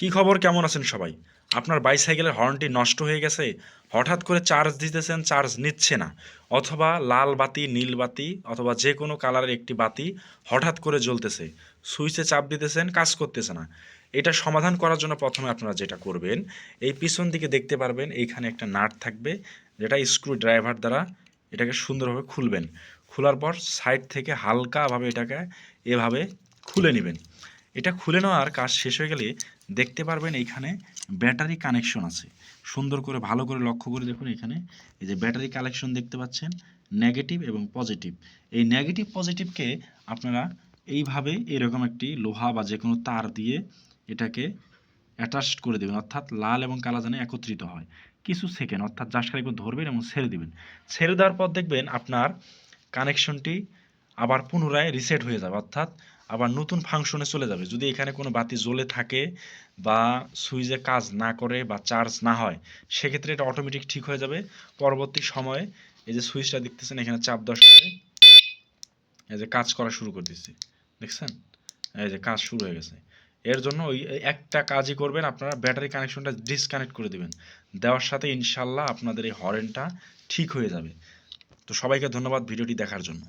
কি খবর? কেমন আছেন সবাই? আপনার বাইসাইকেলের হর্নটি নষ্ট হয়ে গেছে? হঠাৎ করে চার্জ দিতেছেন, চার্জ নিচ্ছে না। অথবা লাল বাতি, নীল বাতি, অথবা যে কোনো কালারের একটি বাতি হঠাৎ করে জ্বলতেছে। সুইচে চাপ দিতেছেন, কাজ করতেছে না। এটা সমাধান করার জন্য প্রথমে আপনারা যেটা করবেন, এই পিছন দিকে দেখতে পারবেন, এইখানে একটা নাট থাকবে, যেটা স্ক্রু ড্রাইভার দ্বারা এটাকে সুন্দরভাবে খুলবেন। খোলার পর সাইড থেকে হালকাভাবে এটাকে এভাবে খুলে নেবেন। এটা খুলে নেওয়ার কাজ শেষ হয়ে গেলে দেখতে পারবেন এইখানে ব্যাটারি কানেকশন আছে। সুন্দর করে, ভালো করে লক্ষ্য করে দেখুন এখানে। এই যে ব্যাটারি কালেকশন দেখতে পাচ্ছেন, নেগেটিভ এবং পজিটিভ। এই নেগেটিভ, পজিটিভকে আপনারা এইভাবে এরকম একটি লোহা বা যে কোনো তার দিয়ে এটাকে অ্যাটাচড করে দেবেন, অর্থাৎ লাল এবং কালা যেন একত্রিত হয়। কিছু সেকেন্ড অর্থাৎ জাস্ট একবার ধরবেন এবং ছেড়ে দিবেন। ছেড়ে দেওয়ার পর দেখবেন আপনার কানেকশনটি আবার পুনরায় রিসেট হয়ে যাবে, অর্থাৎ আবার নতুন ফাংশনে চলে যাবে। যদি এখানে কোনো বাতি জ্বলে থাকে বা সুইচে কাজ না করে বা চার্জ না হয়, সেক্ষেত্রে এটা অটোমেটিক ঠিক হয়ে যাবে। পরবর্তী সময়ে এই যে সুইচটা দেখতেছেন, এখানে চাপ দেওয়ার এই যে কাজ করা শুরু করে দিচ্ছে দেখছেন? এই যে কাজ শুরু হয়ে গেছে। এর জন্য ওই একটা কাজই করবেন, আপনারা ব্যাটারি কানেকশনটা ডিসকানেক্ট করে দিবেন। দেওয়ার সাথে ইনশাল্লাহ আপনাদের এই হরেনটা ঠিক হয়ে যাবে। তো সবাইকে ধন্যবাদ ভিডিওটি দেখার জন্য।